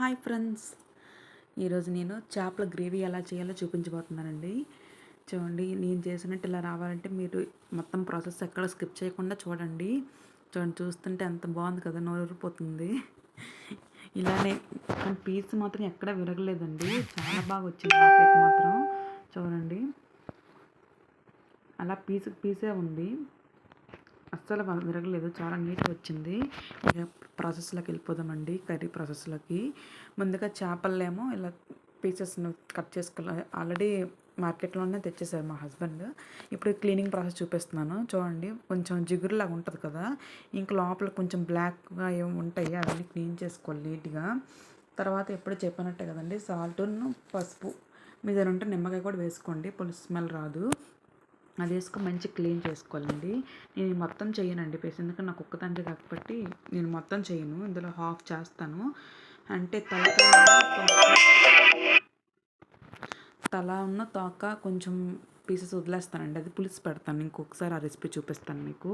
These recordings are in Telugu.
Hi friends. ఈరోజు నేను చేపల గ్రేవీ ఎలా చేయాలో చూపించబోతున్నానండి. చూడండి నేను చేసినట్టు ఇలా రావాలంటే మీరు మొత్తం ప్రాసెస్ ఎక్కడ స్కిప్ చేయకుండా చూడండి. చూడండి చూస్తుంటే ఎంత బాగుంది కదా నోరూరిపోతుంది. ఇలానే పీస్ మాత్రం ఎక్కడ విరగలేదండి. చాలా బాగా వచ్చింది మాత్రం. చూడండి. అలా పీస్ పీసే ఉంది. అస్సలు విరగలేదు. చాలా నీట్గా వచ్చింది. ఇక ప్రాసెస్లోకి వెళ్ళిపోదామండి కర్రీ ప్రాసెస్లోకి. ముందుగా చేపలేమో ఇలా పీసెస్ను కట్ చేసుకోవాలి. ఆల్రెడీ మార్కెట్లోనే తెచ్చేసారు మా హస్బెండ్. ఇప్పుడు క్లీనింగ్ ప్రాసెస్ చూపిస్తున్నాను. చూడండి కొంచెం జిగురులాగా ఉంటుంది కదా. ఇంకా లోపల కొంచెం బ్లాక్గా ఏమి ఉంటాయి. అవన్నీ క్లీన్ చేసుకోవాలి నీట్గా. తర్వాత ఎప్పుడు చెప్పినట్టే కదండి సాల్ట్ను పసుపు మీ దగ్గర ఉంటే నిమ్మకాయ కూడా వేసుకోండి. పులుసు స్మెల్ రాదు. అది వేసుకొని మంచిగా క్లీన్ చేసుకోవాలండి. నేను మొత్తం చేయనండి పేస్ట్ ఎందుకంటే నాకు ఒక్కదంటే కాబట్టి నేను మొత్తం చేయను. ఇందులో హాఫ్ చేస్తాను. అంటే తలకాయ తల ఉన్న తోక కొంచెం పీసెస్ వదిలేస్తానండి. అది పులుసు పెడతాను. ఇంకొకసారి ఆ రెసిపీ చూపిస్తాను మీకు.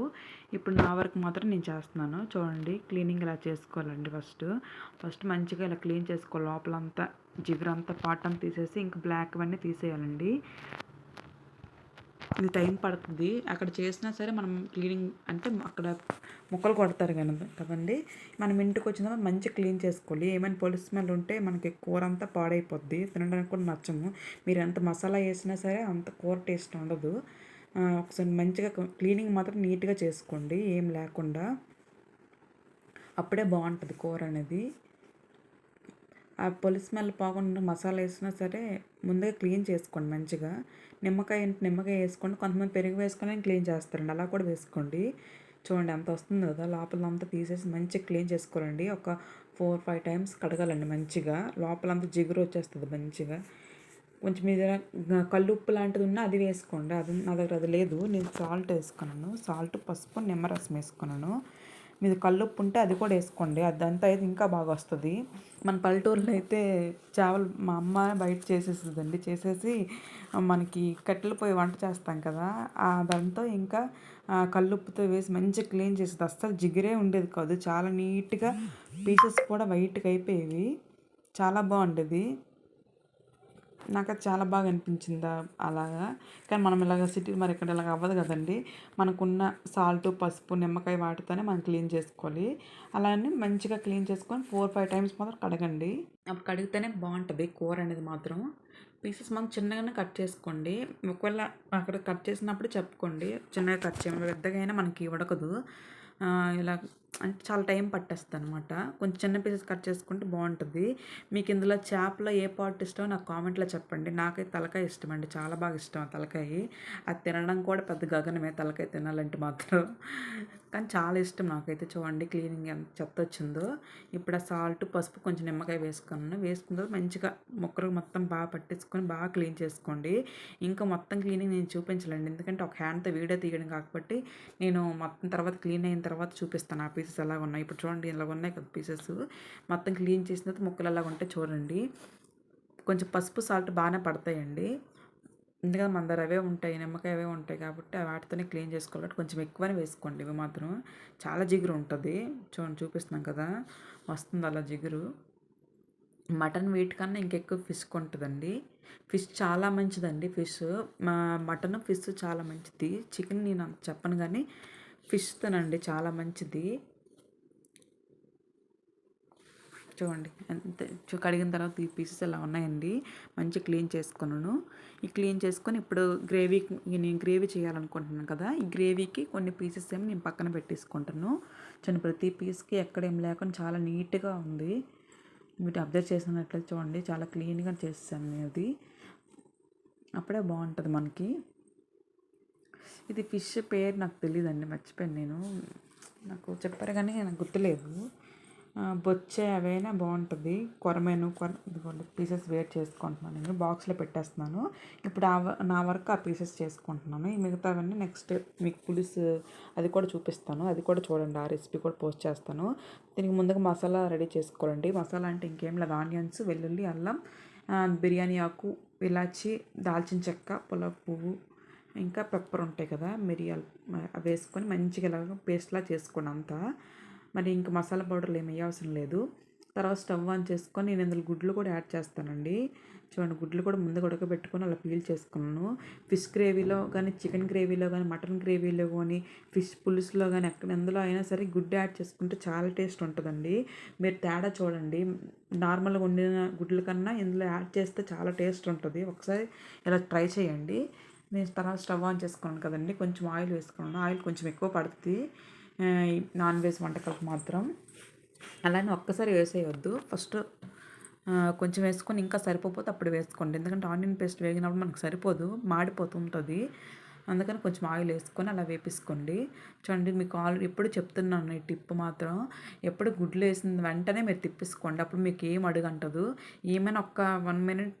ఇప్పుడు నా వరకు మాత్రం నేను చేస్తున్నాను. చూడండి క్లీనింగ్ ఇలా చేసుకోవాలండి ఫస్ట్. ఫస్ట్ మంచిగా ఇలా క్లీన్ చేసుకోవాలి. లోపలంతా జిగురంతా పాటం తీసేసి ఇంకా బ్లాక్ అవన్నీ తీసేయాలండి. ఇది టైం పడుతుంది. అక్కడ చేసినా సరే మనం క్లీనింగ్ అంటే అక్కడ ముక్కలు కొడతారు కనుక కదండి? మనం ఇంటికి వచ్చిన మంచిగా క్లీన్ చేసుకోవాలి. ఏమైనా పొలి స్మెల్ ఉంటే మనకి కూర అంతా పాడైపోద్ది. తినడానికి కూడా నచ్చము. మీరు ఎంత మసాలా వేసినా సరే అంత కూర టేస్ట్ ఉండదు. ఒకసారి మంచిగా క్లీనింగ్ మాత్రం నీట్గా చేసుకోండి. ఏం లేకుండా. అప్పుడే బాగుంటుంది కూర అనేది. ఆ పొలి స్మెల్ పోకుండా మసాలా వేసినా సరే ముందే క్లీన్ చేసుకోండి మంచిగా. నిమ్మకాయ నిమ్మకాయ వేసుకోండి కొంతమంది పెరుగు వేసుకొని క్లీన్ చేస్తారండి. అలా కూడా వేసుకోండి. చూడండి అంత వస్తుంది కదా లోపలంతా తీసేసి మంచిగా క్లీన్ చేసుకోవాలండి. ఒక ఫోర్ ఫైవ్ టైమ్స్ కడగాలండి మంచిగా. లోపలంతా జిగురు వచ్చేస్తుంది మంచిగా. కొంచెం మీద కళ్ళు ఉప్పు లాంటిది ఉన్నా అది వేసుకోండి. అది నా దగ్గర అది లేదు. నేను సాల్ట్ వేసుకున్నాను. సాల్ట్ పసుపు నిమ్మరసం వేసుకున్నాను. మీది కల్లుప్పు ఉంటే అది కూడా వేసుకోండి. అదంతా అయితే ఇంకా బాగా వస్తుంది. మన పల్లెటూరులో అయితే చేపలు మా అమ్మ బయట చేసేస్తుందండి. చేసేసి మనకి కట్టెలు పోయి వంట చేస్తాం కదా దాంతో ఇంకా కల్లుప్పుతో వేసి మంచిగా క్లీన్ చేసేది. అస్సలు జిగిరే ఉండేది కాదు. చాలా నీట్గా పీసెస్ కూడా వైట్గా అయిపోయేవి. చాలా బాగుండేది. నాకు అది చాలా బాగా అనిపించింది అలాగా. కానీ మనం ఇలాగ సిటీ మరి ఇక్కడ ఇలాగ అవ్వదు కదండి. మనకున్న సాల్ట్ పసుపు నిమ్మకాయ వాటితోనే మనం క్లీన్ చేసుకోవాలి. అలానే మంచిగా క్లీన్ చేసుకొని ఫోర్ ఫైవ్ టైమ్స్ మాత్రం కడగండి. అప్పుడు కడిగితేనే బాగుంటుంది కూర అనేది మాత్రం. పీసెస్ మనం చిన్నగానే కట్ చేసుకోండి. ఒకవేళ అక్కడ కట్ చేసినప్పుడు చెప్పుకోండి. చిన్నగా కట్ చేయడం. పెద్దగా అయినా మనకి ఉడకదు ఇలా అంటే చాలా టైం పట్టేస్తుంది అనమాట కొంచెం చిన్న పీసెస్ కట్ చేసుకుంటే బాగుంటుంది. మీకు ఇందులో చేపలో ఏ పార్ట్ ఇష్టమో నాకు కామెంట్లో చెప్పండి. నాకైతే తలకాయ ఇష్టం అండి చాలా బాగా ఇష్టం తలకాయ. అది తినడం కూడా పెద్ద గగనమే తలకాయ తినాలంటే మాత్రం. కానీ చాలా ఇష్టం నాకైతే చూడండి. క్లీనింగ్ ఎంత చెత్త వచ్చిందో ఇప్పుడు ఆ సాల్ట్ పసుపు కొంచెం నిమ్మకాయ వేసుకున్నాను. వేసుకున్న మంచిగా మొక్కలు మొత్తం బాగా పట్టించుకొని బాగా క్లీన్ చేసుకోండి. ఇంకా మొత్తం క్లీనింగ్ నేను చూపించలేండి ఎందుకంటే ఒక హ్యాండ్తో వీడియో తీయడం కాబట్టి నేను మొత్తం తర్వాత క్లీన్ అయిన తర్వాత చూపిస్తాను పీసెస్ అలా ఉన్నాయి. ఇప్పుడు చూడండి ఇలా ఉన్నాయి కదా పీసెస్. మొత్తం క్లీన్ చేసిన తర్వాత ముక్కలు ఎలా ఉంటే చూడండి. కొంచెం పసుపు సాల్ట్ బాగానే పడతాయండి. ఎందుకంటే మన దగ్గర అవే ఉంటాయి నిమ్మకాయ అవే ఉంటాయి కాబట్టి వాటితోనే క్లీన్ చేసుకోవాలి కొంచెం ఎక్కువనే వేసుకోండి. ఇవి మాత్రం చాలా జిగురు ఉంటుంది. చూడండి చూపిస్తున్నాం కదా. వస్తుంది అలా జిగురు. మటన్ వీటికన్నా ఇంకెక్కువ ఫిష్ ఉంటుందండి ఫిష్ చాలా మంచిదండి ఫిష్. మా మటన్ ఫిష్ చాలా మంచిది. చికెన్ నేను చెప్పను కానీ ఫిష్ తినండి చాలా మంచిది. చూడండి ఎంత కడిగిన తర్వాత ఈ పీసెస్ అలా ఉన్నాయండి. మంచి క్లీన్ చేసుకున్నాను ఈ క్లీన్ చేసుకొని ఇప్పుడు గ్రేవీ నేను గ్రేవీ చేయాలనుకుంటున్నాను కదా ఈ గ్రేవీకి కొన్ని పీసెస్ ఏమి నేను పక్కన పెట్టేసుకుంటాను చూడండి ప్రతి పీస్కి ఎక్కడేం లేకుండా చాలా నీట్గా ఉంది. మీరు అబ్జర్వ్ చేసినట్లయితే చూడండి చాలా క్లీన్గా చేస్తాను నేను అది అప్పుడే బాగుంటుంది మనకి. ఇది ఫిష్ పేరు నాకు తెలియదండి మర్చిపోయాను నేను. నాకు చెప్పారు కానీ నాకు గుర్తులేదు. బొచ్చే అవైనా బాగుంటుంది. కొరమేను కొర ఇదిగోండి పీసెస్ వేట్ చేసుకుంటున్నాను నేను. బాక్స్లో పెట్టేస్తున్నాను. ఇప్పుడు నా వర్క్ ఆ పీసెస్ చేసుకుంటున్నాను. ఈ మిగతావన్నీ నెక్స్ట్ మీకు పులుసు అది కూడా చూపిస్తాను. అది కూడా చూడండి ఆ రెసిపీ కూడా పోస్ట్ చేస్తాను. దీనికి ముందుగా మసాలా రెడీ చేసుకోవాలండి. మసాలా అంటే ఇంకేం లేదు. ఆనియన్స్ వెల్లుల్లి అల్లం బిర్యానీ ఆకు ఇలాచి దాల్చిన చెక్క పుల్ల పువ్వు ఇంకా పెప్పర్ ఉంటాయి కదా మిరియాలు వేసుకొని మంచిగా ఇలాగ పేస్ట్లా చేసుకోండి అంతా. మరి ఇంకా మసాలా పౌడర్లు ఏమి అవసరం లేదు. తర్వాత స్టవ్ ఆన్ చేసుకొని నేను ఇందులో గుడ్లు కూడా యాడ్ చేస్తానండి. చూడండి గుడ్లు కూడా ముందు ఉడకబెట్టుకొని అలా పీల్ చేసుకున్నాను. ఫిష్ గ్రేవీలో కానీ చికెన్ గ్రేవీలో కానీ మటన్ గ్రేవీలో కానీ ఫిష్ పులుసులో కానీ ఎక్కడ ఎందులో అయినా సరే గుడ్డు యాడ్ చేసుకుంటే చాలా టేస్ట్ ఉంటుందండి. మీరు తేడా చూడండి. నార్మల్గా వండిన గుడ్ల కన్నా ఇందులో యాడ్ చేస్తే చాలా టేస్ట్ ఉంటుంది. ఒకసారి ఇలా ట్రై చేయండి. నేను తర్వాత స్టవ్ ఆన్ చేసుకున్నాను కదండి. కొంచెం ఆయిల్ వేసుకున్నాను. ఆయిల్ కొంచెం ఎక్కువ పడుతుంది. నాన్ వెజ్ వంటకాలకు మాత్రం. అలానే ఒక్కసారి వేసేయొద్దు. ఫస్ట్ కొంచెం వేసుకొని ఇంకా సరిపోతే అప్పుడు వేసుకోండి. ఎందుకంటే ఆనియన్ పేస్ట్ వేగినప్పుడు మనకు సరిపోదు. మాడిపోతుంటుంది. అందుకని కొంచెం ఆయిల్ వేసుకొని అలా వేపించుకోండి చూడండి మీకు ఆల్రెడీ ఎప్పుడు చెప్తున్నాను ఈ టిప్ మాత్రం. ఎప్పుడు గుడ్లు వేసిన వెంటనే మీరు తిప్పేసుకోండి. అప్పుడు మీకు ఏం అడుగంటదు. ఏమైనా ఒక్క one minute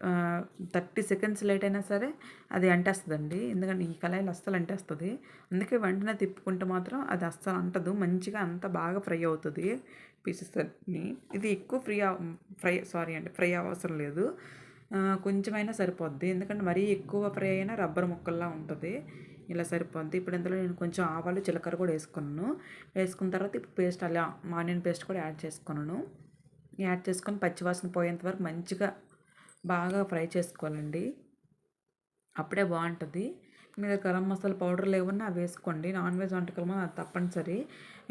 thirty seconds late అయినా సరే అది అంటేస్తుందండి. ఎందుకంటే ఈ కళాయిలు అస్సలు అంటేస్తుంది. అందుకే వెంటనే తిప్పుకుంటే మాత్రం అది అస్సలు అంటదు. మంచిగా అంత బాగా ఫ్రై అవుతుంది పీసెస్ అన్ని. ఇది ఎక్కువ ఫ్రీ ఫ్రై సారీ అండి ఫ్రై అవసరం లేదు. కొంచెమైనా సరిపోద్ది. ఎందుకంటే మరీ ఎక్కువ ఫ్రై అయినా రబ్బర్ ముక్కల్లా ఉంటుంది. ఇలా సరిపోద్ది. ఇప్పుడు ఇందులో నేను కొంచెం ఆవాలు జీలకర్ర కూడా వేసుకున్నాను. వేసుకున్న తర్వాత ఇప్పుడు పేస్ట్ అలా ఆనియన్ పేస్ట్ కూడా యాడ్ చేసుకున్నాను. యాడ్ చేసుకొని పచ్చివాసన పోయేంత వరకు మంచిగా బాగా ఫ్రై చేసుకోవాలండి. అప్పుడే బాగుంటుంది. మీద గరం మసాలా పౌడర్ లేవన్నా అవి వేసుకోండి. నాన్ వెజ్ వంటకాలు అది తప్పనిసరి.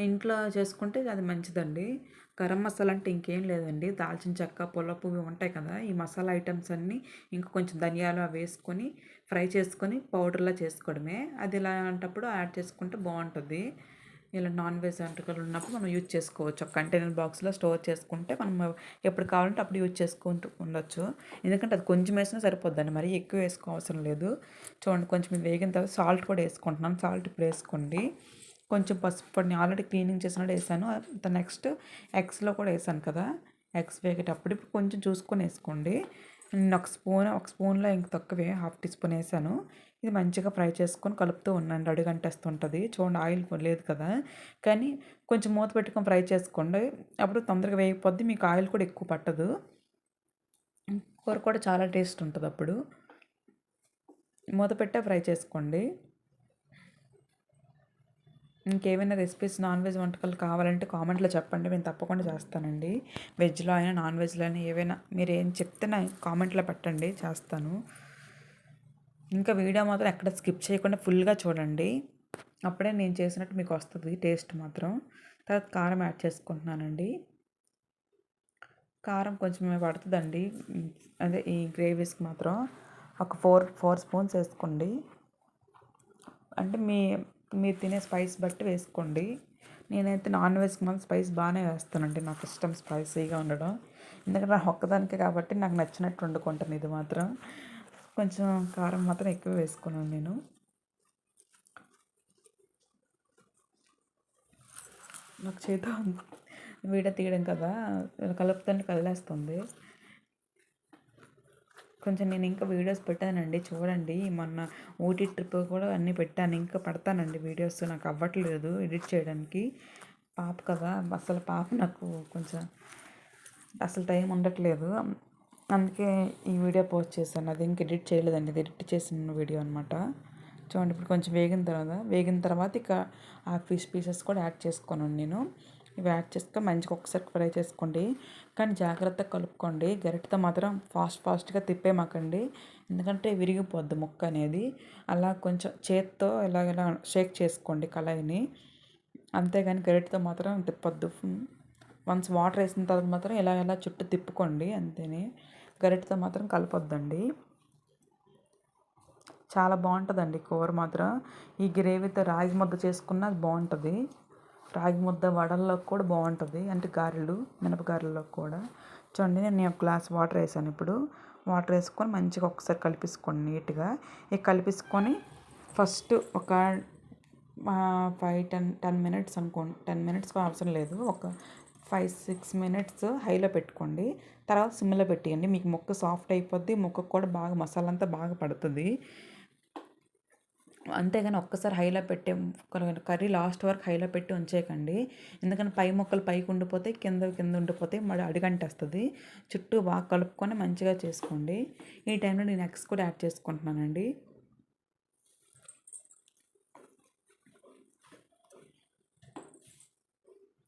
ఇంట్లో చేసుకుంటే అది మంచిదండి. గరం మసాలా అంటే ఇంకేం లేదండి. దాల్చిన చెక్క పులపు ఇవి ఉంటాయి కదా ఈ మసాలా ఐటమ్స్ అన్నీ ఇంకా కొంచెం ధనియాలు అవి వేసుకొని ఫ్రై చేసుకొని పౌడర్లా చేసుకోవడమే. అది ఇలాంటప్పుడు యాడ్ చేసుకుంటే బాగుంటుంది. ఇలా నాన్ వెజ్ వంటకాలు ఉన్నప్పుడు మనం యూజ్ చేసుకోవచ్చు. ఒక కంటైనర్ బాక్స్లో స్టోర్ చేసుకుంటే మనం ఎప్పుడు కావాలంటే అప్పుడు యూజ్ చేసుకుంటూ ఉండొచ్చు. ఎందుకంటే అది కొంచెం వేసినా సరిపోద్దండి. మరి ఎక్కువ వేసుకో అవసరం లేదు. చూడండి కొంచెం వేగిన తర్వాత సాల్ట్ కూడా వేసుకుంటున్నాను. సాల్ట్ ఇప్పుడు వేసుకోండి. కొంచెం పసుపు పొడిని ఆల్రెడీ క్లీనింగ్ చేసినట్టు వేసాను. నెక్స్ట్ ఎగ్స్లో కూడా వేసాను కదా. ఎగ్స్ వేగేటప్పుడు ఇప్పుడు కొంచెం చూసుకొని వేసుకోండి. నేను ఒక స్పూన్ ఒక స్పూన్లో ఇంక తక్కువే హాఫ్ టీ స్పూన్ వేసాను. ఇది మంచిగా ఫ్రై చేసుకొని కలుపుతూ ఉన్నాను అడుగంటేస్తుంటుంది. చూడండి ఆయిల్ లేదు కదా. కానీ కొంచెం మూత పెట్టుకొని ఫ్రై చేసుకోండి. అప్పుడు తొందరగా వేయకపోద్ది మీకు ఆయిల్ కూడా ఎక్కువ పట్టదు. కూర కూడా చాలా టేస్ట్ ఉంటుంది అప్పుడు. మూత పెట్టే ఫ్రై చేసుకోండి. ఇంకేమైనా రెసిపీస్ నాన్ వెజ్ వంటకాలు కావాలంటే కామెంట్లో చెప్పండి. నేను తప్పకుండా చేస్తానండి. వెజ్లో అయినా నాన్ వెజ్లో అయినా ఏవైనా మీరు ఏం చెప్తే నా కామెంట్లో పెట్టండి. చేస్తాను. ఇంకా వీడియో మాత్రం ఎక్కడ స్కిప్ చేయకుండా ఫుల్గా చూడండి. అప్పుడే నేను చేసినట్టు మీకు వస్తుంది టేస్ట్ మాత్రం. తర్వాత కారం యాడ్ చేసుకుంటున్నానండి. కారం కొంచెం పడుతుందండి. అదే ఈ గ్రేవీస్కి మాత్రం ఒక ఫోర్ ఫోర్ స్పూన్స్ వేసుకోండి. అంటే మీ మీరు తినే స్పైస్ బట్టి వేసుకోండి. నేనైతే నాన్ వెజ్కి మాత్రం స్పైస్ బాగానే వేస్తానండి. నాకు ఇష్టం స్పైసీగా ఉండడం. ఎందుకంటే నాకు ఒక్కదానికే కాబట్టి నాకు నచ్చినట్టు వండుకుంటాను ఇది మాత్రం. కొంచెం కారం మాత్రం ఎక్కువ వేసుకున్నాను నేను. నాకు చేత వీడియో తీయడం కదా కలుపుతుంటే కదిలేస్తుంది. కొంచెం నేను ఇంకా వీడియోస్ పెట్టానండి చూడండి. మొన్న ఊటీ ట్రిప్ కూడా అన్నీ పెట్టాను ఇంకా పెడతానండి వీడియోస్. నాకు అవ్వట్లేదు ఎడిట్ చేయడానికి. పాప కదా అసలు పాప నాకు కొంచెం అసలు టైం ఉండట్లేదు. అందుకే ఈ వీడియో పోస్ట్ చేశాను. అది ఇంక ఎడిట్ చేయలేదండి. అది ఎడిట్ చేసిన వీడియో అనమాట చూడండి ఇప్పుడు కొంచెం వేగిన తర్వాత వేగిన తర్వాత ఇక ఆ ఫిష్ పీసెస్ కూడా యాడ్ చేసుకున్నాను నేను. ఇవి యాడ్ చేసుకొని మంచిగా ఒకసారి ఫ్రై చేసుకోండి. కానీ జాగ్రత్తగా కలుపుకోండి. గరిటతో మాత్రం ఫాస్ట్ ఫాస్ట్గా తిప్పేమాకండి ఎందుకంటే విరిగిపోద్ది ముక్క అనేది. అలా కొంచెం చేత్తో ఇలాగ షేక్ చేసుకోండి కళాయిని. అంతేగాని గరిటతో మాత్రం తిప్పొద్దు. వన్స్ వాటర్ వేసిన తర్వాత మాత్రం ఇలా ఇలా చుట్టూ తిప్పుకోండి అంతేనే. గరిటతో మాత్రం కలపొద్దండి. చాలా బాగుంటుందండి కూర మాత్రం. ఈ గ్రేవీతో రాగి ముద్ద చేసుకున్న బాగుంటుంది రాగి ముద్ద వడల్లో కూడా బాగుంటుంది అంటే గారెలు మినపగారెల్లో కూడా. చూడండి నేను ఒక గ్లాస్ వాటర్ వేసాను ఇప్పుడు. వాటర్ వేసుకొని మంచిగా ఒకసారి కలిపేసుకోండి నీట్గా. ఇక కలిపేసుకొని ఫస్ట్ ఒక ఫైవ్ టెన్ టెన్ మినిట్స్ అనుకోండి. టెన్ మినిట్స్ అవసరం లేదు. ఒక ఫైవ్ సిక్స్ మినిట్స్ హైలో పెట్టుకోండి. తర్వాత సిమ్లో పెట్టేయండి. మీకు ముక్క సాఫ్ట్ అయిపోద్ది ముక్కకు కూడా బాగా మసాలా అంతా బాగా పడుతుంది. అంతేగాని ఒక్కసారి హైలో పెట్టే కర్రీ లాస్ట్ వరకు హైలో పెట్టి ఉంచేయకండి. ఎందుకంటే పై ముక్కలు పైకి ఉండిపోతే కింద కింద ఉండిపోతే మరి అడిగంటేస్తుంది. చుట్టూ బాగా కలుపుకొని మంచిగా చేసుకోండి. ఈ టైంలో నేను ఎగ్స్ కూడా యాడ్ చేసుకుంటున్నానండి.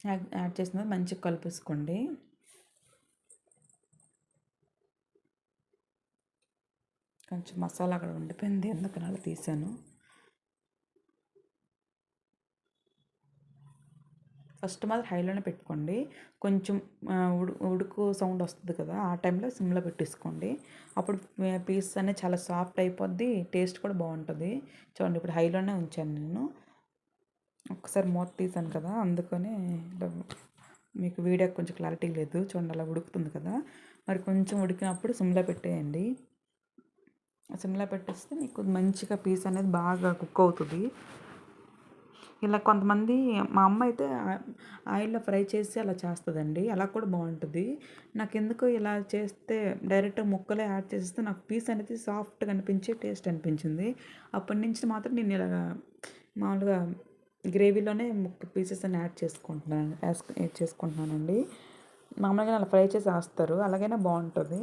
యాడ్ చేసిన మంచిగా కలిపేసుకోండి. కొంచెం మసాలా అక్కడ ఉండిపోయింది. ఎందుకు అలా తీసాను. ఫస్ట్ మాత్రం హైలోనే పెట్టుకోండి. కొంచెం ఉడు ఉడుకు సౌండ్ వస్తుంది కదా ఆ టైంలో సిమ్లో పెట్టేసుకోండి. అప్పుడు పీస్ అనేది చాలా సాఫ్ట్ అయిపోద్ది. టేస్ట్ కూడా బాగుంటుంది. చూడండి ఇప్పుడు హైలోనే ఉంచాను నేను. ఒకసారి మూత తీసాను కదా అందుకని మీకు వీడియో కొంచెం క్లారిటీ లేదు. చూడండి అలా ఉడుకుతుంది కదా. మరి కొంచెం ఉడికినప్పుడు సిమ్లా పెట్టేయండి. సిమ్లా పెట్టేస్తే మీకు మంచిగా పీస్ అనేది బాగా కుక్ అవుతుంది. ఇలా కొంతమంది మా అమ్మ అయితే ఆయిల్లో ఫ్రై చేసి అలా చేస్తుందండి. అలా కూడా బాగుంటుంది. నాకు ఎందుకో ఇలా చేస్తే డైరెక్ట్ ముక్కలే యాడ్ చేస్తే నాకు పీస్ అనేది సాఫ్ట్గా అనిపించి టేస్ట్ అనిపించింది. అప్పటి నుంచి మాత్రం నేను ఇలా మామూలుగా గ్రేవీలోనే ముక్క పీసెస్ అని యాడ్ చేసుకుంటున్నాను యాడ్ చేసుకుంటున్నానండి. మామూలుగా అలా ఫ్రై చేసి వేస్తారు అలాగైనా బాగుంటుంది.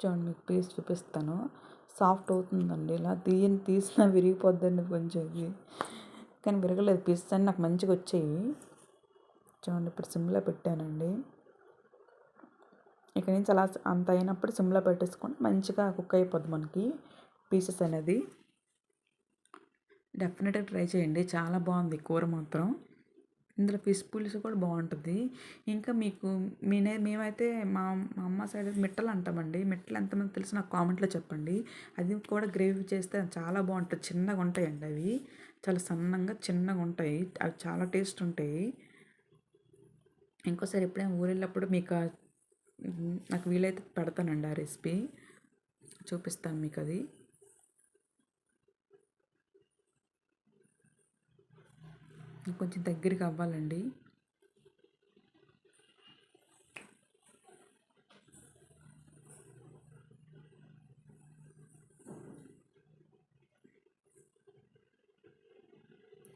చూడండి మీకు పీస్ చూపిస్తాను. సాఫ్ట్ అవుతుందండి ఇలా తీయని తీసినా విరిగిపోద్దండి కొంచెం ఇది. కానీ విరగలేదు పీసెస్ అన్నీ నాకు మంచిగా వచ్చాయి. చూడండి ఇప్పుడు సిమ్లో పెట్టానండి. ఇక నుంచి అలా అంత అయినప్పుడు సిమ్లో పెట్టేసుకొని మంచిగా కుక్ అయిపోద్ది మనకి పీసెస్ అనేది. డెఫినెట్గా ట్రై చేయండి. చాలా బాగుంది కూర మాత్రం. ఇందులో ఫిష్ పులుసు కూడా బాగుంటుంది. ఇంకా మీకు మీనే మేమైతే మా మా అమ్మ సైడ్ మిట్టలు అంటామండి. మిట్టలు ఎంతమంది తెలిసి నాకు కామెంట్లో చెప్పండి. అది కూడా గ్రేవీ చేస్తే చాలా బాగుంటుంది చిన్నగా ఉంటాయండి అవి. చాలా సన్నంగా చిన్నగా ఉంటాయి. అవి చాలా టేస్ట్ ఉంటాయి. ఇంకోసారి ఎప్పుడైనా ఊరు వెళ్ళినప్పుడు మీకు నాకు వీలైతే పెడతానండి ఆ రెసిపీ. చూపిస్తాను మీకు అది కొంచెం దగ్గరికి అవ్వాలండి.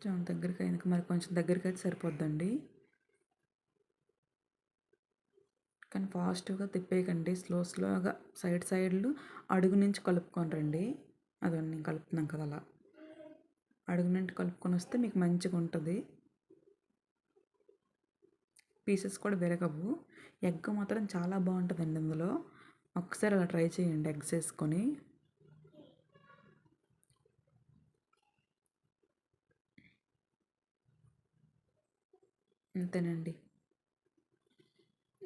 చాలా దగ్గరికి అయినాక మరి కొంచెం దగ్గరికి అయితే సరిపోద్దండి. కానీ ఫాస్ట్గా తిప్పేయకండి. స్లో స్లోగా సైడ్ సైడ్లు అడుగు నుంచి కలుపుకొని రండి. అదన్నీ కలుపుతున్నాం కదా అలా. అడుగు నుండి కలుపుకొని వస్తే మీకు మంచిగా ఉంటుంది. పీసెస్ కూడా విరగవు. ఎగ్ మాత్రం చాలా బాగుంటుందండి ఇందులో. ఒకసారి అలా ట్రై చేయండి ఎగ్స్ వేసుకొని. అంతేనండి.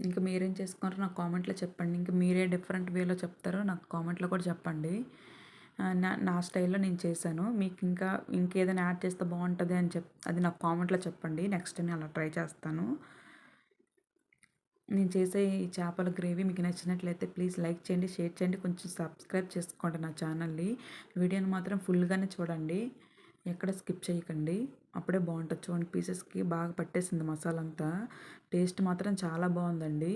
ఇంకా మీరేం చేసుకున్నారో నాకు కామెంట్లో చెప్పండి. ఇంకా మీరే డిఫరెంట్ వేలో చెప్తారో నాకు కామెంట్లో కూడా చెప్పండి. నా నా స్టైల్లో నేను చేశాను. మీకు ఇంకా ఇంకేదైనా యాడ్ చేస్తే బాగుంటుంది అని చెప్ అది నాకు కామెంట్లో చెప్పండి. నెక్స్ట్ నేను అలా ట్రై చేస్తాను. నేను చేసే ఈ చేపల గ్రేవీ మీకు నచ్చినట్లయితే ప్లీజ్ లైక్ చేయండి షేర్ చేయండి. కొంచెం సబ్స్క్రైబ్ చేసుకోండి నా ఛానల్ని. వీడియోని మాత్రం ఫుల్గానే చూడండి. ఎక్కడ స్కిప్ చేయకండి. అప్పుడే బాగుంటుంది చూడండి పీసెస్కి బాగా పట్టేసింది మసాలా అంతా టేస్ట్ మాత్రం చాలా బాగుందండి.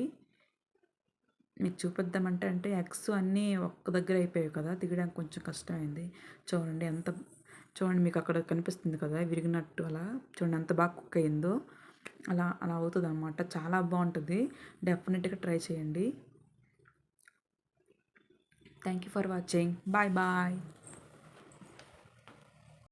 మీకు చూపిద్దామంటే అంటే ఎగ్స్ అన్నీ ఒక్క దగ్గర అయిపోయాయి కదా దిగడానికి కొంచెం కష్టమైంది. చూడండి ఎంత చూడండి మీకు అక్కడ కనిపిస్తుంది కదా విరిగినట్టు అలా. చూడండి ఎంత బాగా కుక్ అయిందో. అలా అలా అవుతుంది అనమాట చాలా బాగుంటుంది. డెఫినెట్గా ట్రై చేయండి. Thank you for watching. Bye bye.